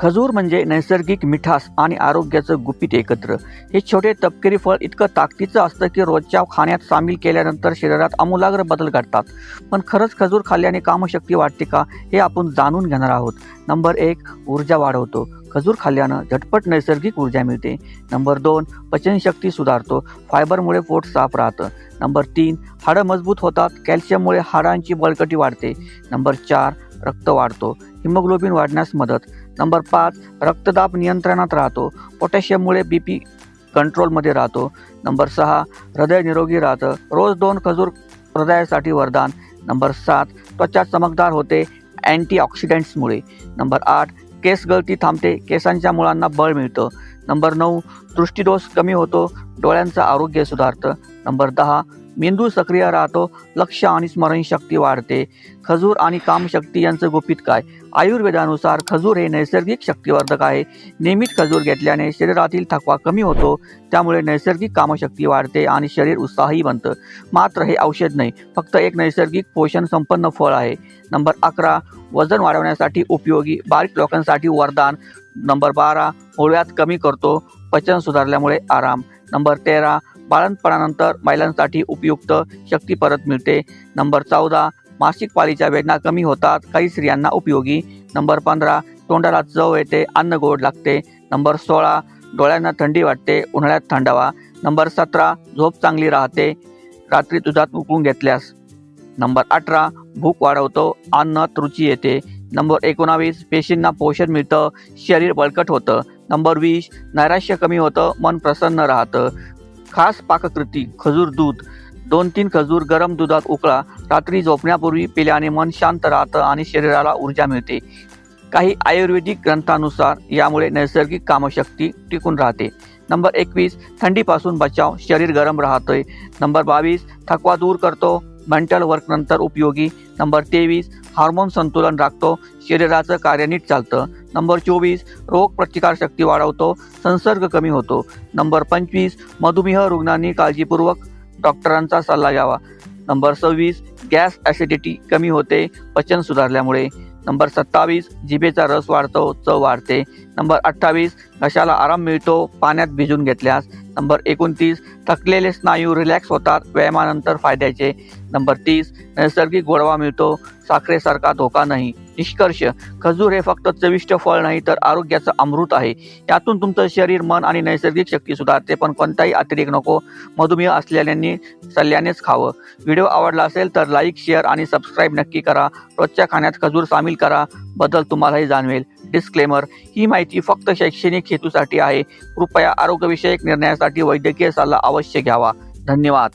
खजूर म्हणजे नैसर्गिक मिठास आणि आरोग्याचं गुपित एकत्र. हे छोटे तपकिरी फळ इतकं ताकदीचं असतं की रोजच्या खाण्यात सामील केल्यानंतर शरीरात आमूलाग्र बदल घडतात. पण खरंच खजूर खाल्ल्याने कामशक्ती वाढते का हे आपण जाणून घेणार आहोत. नंबर एक ऊर्जा वाढवतो. खजूर खाल्ल्यानं झटपट नैसर्गिक ऊर्जा मिळते. नंबर दोन पचनशक्ती सुधारतो. फायबरमुळे पोट साफ राहतं. नंबर तीन हाडं मजबूत होतात. कॅल्शियममुळे हाडांची बळकटी वाढते. नंबर चार रक्त वाढतो. हिमोग्लोबिन वाढण्यास मदत. नंबर पाच रक्तदाब नियंत्रणात राहतो. पोटॅशियममुळे बी पी कंट्रोलमध्ये राहतो. नंबर सहा हृदय निरोगी राहतं. रोज दोन खजूर हृदयासाठी वरदान. नंबर सात त्वचा चमकदार होते. अँटीऑक्सिडंट्समुळे नंबर आठ केस गळती थांबते. केसांच्या मुळांना बळ मिळतं. नंबर नऊ दृष्टीदोष कमी होतो. डोळ्यांचं आरोग्य सुधारतं. नंबर दहा मेंदू सक्रिय राहतो लक्ष आणि स्मरणशक्ती वाढते. खजूर आणि कामशक्ती यांचं गुपित काय? आयुर्वेदानुसार खजूर हे नैसर्गिक शक्तिवर्धक आहे. नियमित खजूर घेतल्याने शरीरातील थकवा कमी होतो त्यामुळे नैसर्गिक कामशक्ती वाढते आणि शरीर उत्साही बनतं. मात्र हे औषध नाही फक्त एक नैसर्गिक पोषण संपन्न फळ आहे. नंबर अकरा वजन वाढवण्यासाठी उपयोगी बारीक लोकांसाठी वरदान. नंबर बारा मुळव्यात कमी करतो पचन सुधारल्यामुळे आराम. नंबर तेरा बाळंतपणानंतर महिलांसाठी उपयुक्त शक्ती परत मिळते. नंबर चौदा मासिक पाळीच्या वेदना कमी होतात. काही स्त्रियांना उपयोगी. नंबर पंधरा तोंडाला चव येते अन्न गोड लागते. नंबर सोळा डोळ्यांना थंडी वाटते उन्हाळ्यात थंडावा. नंबर सतरा झोप चांगली राहते. रात्री दुधात उकळून घेतल्यास. नंबर अठरा भूक वाढवतो अन्नात रुची येते. नंबर एकोणावीस पेशींना पोषण मिळतं शरीर बळकट होतं. नंबर वीस नैराश्य कमी होतं मन प्रसन्न राहतं. खास पाककृती खजूर दूध. दोन तीन खजूर गरम दुधात उकळा. रात्री झोपण्यापूर्वी पिल्याने मन शांत राहतं आणि शरीराला ऊर्जा मिळते. काही आयुर्वेदिक ग्रंथानुसार यामुळे नैसर्गिक कामशक्ती टिकून राहते. नंबर एकवीस थंडीपासून बचाव. शरीर गरम राहतंय. नंबर बावीस थकवा दूर करतो. मेंटल वर्कनंतर उपयोगी. नंबर तेवीस हार्मोन संतुलन राखतो. शरीराचं कार्य नीट चालतं. नंबर चोवीस रोग प्रतिकारशक्ती वाढवतो. संसर्ग कमी होतो. नंबर पंचवीस मधुमेह रुग्णांनी काळजीपूर्वक डॉक्टरांचा सल्ला घ्यावा. नंबर सव्वीस गॅस ॲसिडिटी कमी होते. पचन सुधारल्यामुळे. नंबर सत्तावीस जिभेचा रस वाढतो. चव वाढते. नंबर अठ्ठावीस घशाला आराम मिळतो पाण्यात भिजून घेतल्यास. नंबर एकोणतीस थकलेले स्नायू रिलॅक्स होतात व्यायामानंतर फायद्याचे. नंबर तीस नैसर्गिक गोडवा मिळतो साखरेसारखा धोका नाही. निष्कर्ष खजूर हे फक्त चविष्ट फळ नाही तर आरोग्याचं अमृत आहे. यातून तुमचं शरीर मन आणि नैसर्गिक शक्ती सुधारते पण कोणताही अतिरेक नको. मधुमेह असलेल्यांनी सल्ल्यानेच खावं. व्हिडिओ आवडला असेल तर लाईक शेअर आणि सबस्क्राईब नक्की करा. रोजच्या खाण्यात खजूर सामील करा. बदल तुम्हालाही जाणवेल. डिस्क्लेमर ही माहिती फक्त शैक्षणिक हेतूसाठी आहे. कृपया आरोग्यविषयक निर्णयासाठी वैद्यकीय सल्ला अवश्य घ्यावा. धन्यवाद.